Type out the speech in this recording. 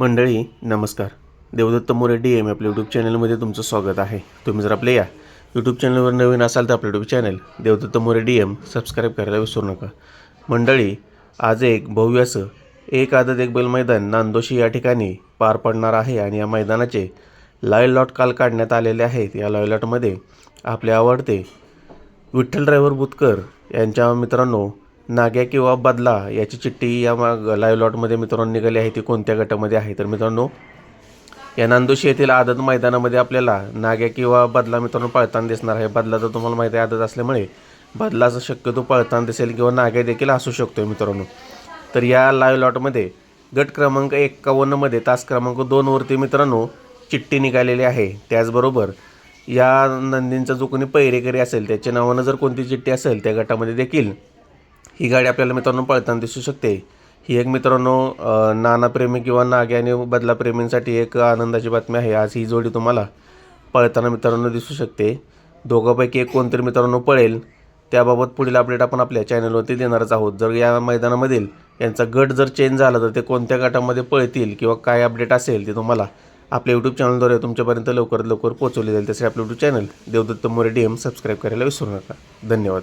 मंडळी नमस्कार. Devdatt More D M आपल्या यूट्यूब चॅनलमध्ये तुमचं स्वागत आहे. तुम्ही जर आपल्या या यूट्यूब चॅनलवर नवीन असाल तर आपलं YouTube channel Devdatt More D M subscribe करायला विसरू नका. मंडळी आज एक भव्य असं एक आदत एक बैल मैदान नांदोशी या ठिकाणी पार पडणार आहे आणि या मैदानाचे लाईव्ह लॉट काल काढण्यात आलेले आहेत. या लाईव्ह लॉटमध्ये आपले आवडते विठ्ठल ड्रायव्हर बुतकर यांच्या मित्रांनो नाग्या किंवा बदला याची चिठ्ठी या माग लाईव्ह लॉटमध्ये मित्रांनो निघाली आहे. ती कोणत्या गटामध्ये आहे? तर मित्रांनो या नांदोशी येथील आदत मैदानामध्ये आपल्याला नाग्या किंवा बदला मित्रांनो पळताना दिसणार आहे. बदला तर तुम्हाला माहिती आहे आदत असल्यामुळे बदलाचा शक्यतो पळताना दिसेल किंवा नाग्या देखील असू शकतो मित्रांनो. तर या लाईव्ह लॉटमध्ये गट क्रमांक एक्कावन्नमध्ये तास क्रमांक दोनवरती मित्रांनो चिठ्ठी निघालेली आहे. त्याचबरोबर या नंदींचा जो कोणी पैरेकरी असेल त्याच्या नावानं जर कोणती चिठ्ठी असेल त्या गटामध्ये देखील ही गाडी आपल्याला मित्रांनो पळताना दिसू शकते. ही एक मित्रांनो नानाप्रेमी किंवा नागे आणि बदलाप्रेमींसाठी एक आनंदाची बातमी आहे. आज ही जोडी तुम्हाला पळताना मित्रांनो दिसू शकते. दोघांपैकी एक कोणतरी मित्रांनो पळेल. त्याबाबत पुढील अपडेट आपण आपल्या चॅनलवरती देणारच आहोत. जर या मैदानामधील यांचा गट जर चेंज झाला तर ते कोणत्या गटामध्ये पळतील किंवा काय अपडेट असेल ते तुम्हाला आपल्या यूट्यूब चॅनलद्वारे तुमच्यापर्यंत लवकरात लवकर पोहोचवले जाईल. तसे आपलं YouTube channel Devdatt More D M subscribe करायला विसरू नका. धन्यवाद.